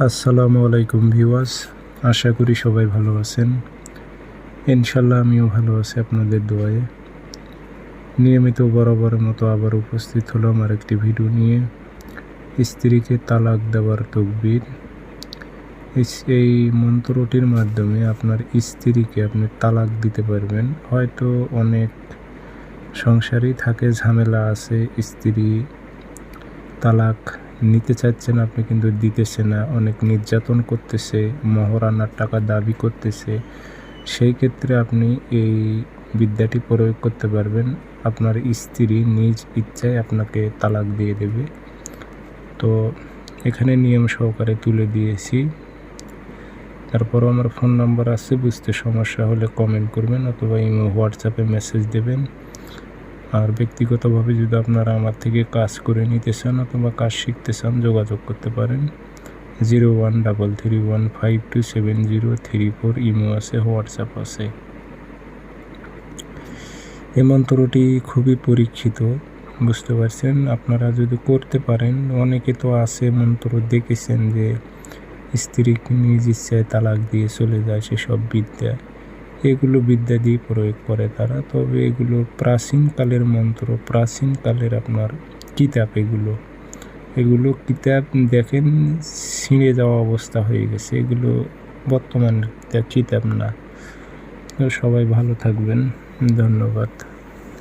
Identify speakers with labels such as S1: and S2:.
S1: আসসালামু আলাইকুম ভিওয়াস আশা করি সবাই ভালো আছেন। ইনশাল্লাহ আমিও ভালো আছি আপনাদের দোয়ায়। নিয়মিত বরাবরের মতো আবার উপস্থিত হলাম আর একটি ভিডিও নিয়ে। স্ত্রীকে তালাক দেওয়ার তকবির। এই মন্ত্রটির মাধ্যমে আপনার স্ত্রীকে আপনি তালাক দিতে পারবেন। হয়তো অনেক সংসারই থাকে, ঝামেলা আছে, স্ত্রী তালাক নিতে চাচ্ছেন আপনি কিন্তু দিতেছে না, অনেক নির্যাতন করতেছে মহারানার টাকা দাবি করতেছে, সেই ক্ষেত্রে আপনি এই বিদ্যাটি প্রয়োগ করতে পারবেন। আপনার স্ত্রী নিজ ইচ্ছায় আপনাকে তালাক দিয়ে দেবে। তো এখানে নিয়ম সহকারে তুলে দিয়েছি। তারপরও আমার ফোন নাম্বার আছে, বুঝতে সমস্যা হলে কমেন্ট করবেন অথবা ইমো হোয়াটসঅ্যাপে মেসেজ দেবেন। আর ব্যক্তিগতভাবে যদি আপনারা আমার থেকে কাজ করে নিতে চান অথবা কাজ শিখতে চান, যোগাযোগ করতে পারেন। Zero one double three one five two seven zero three four imo আছে, হোয়াটসঅ্যাপ আছে। এই মন্ত্রটি খুবই পরীক্ষিত, বুঝতে পারছেন? আপনারা যদি করতে পারেন, অনেকে তো আছে মন্ত্র দেখেছেন যে স্ত্রীকে নিজ ইচ্ছায় তালাক দিয়ে চলে যায় সেসব বিদ্যা। এগুলো বিদ্যা দিয়ে প্রয়োগ করে তারা। তবে এগুলো প্রাচীনকালের মন্ত্র প্রাচীনকালের আপনার কিতাব এগুলো। এগুলো কিতাব দেখেন, ছিঁড়ে যাওয়া অবস্থা হয়ে গেছে। এগুলো বর্তমান কিতাব না। সবাই ভালো থাকবেন। ধন্যবাদ।